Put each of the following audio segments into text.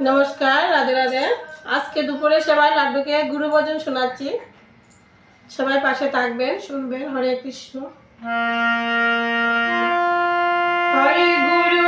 নমস্কার, রাধে রাধে। আজকে দুপুরে সবাই লাড্ডুকে গুরু ভজন শোনাচ্ছি। সবাই পাশে থাকবেন, শুনবেন। হরে কৃষ্ণ। হরে গুরু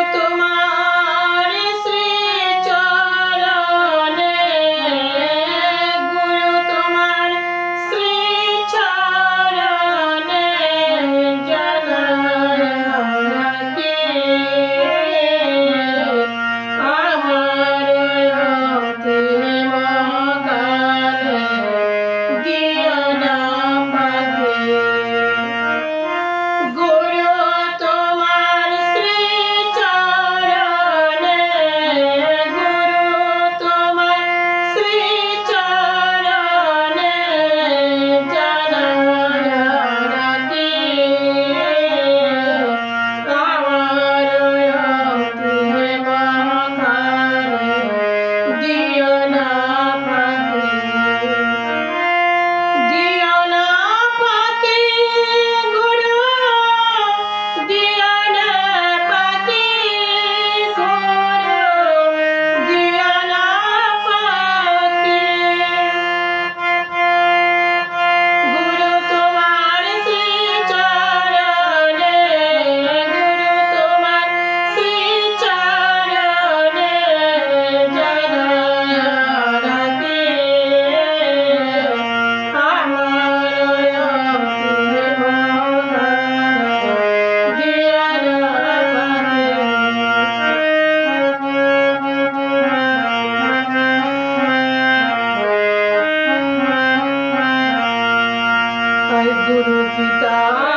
পিতা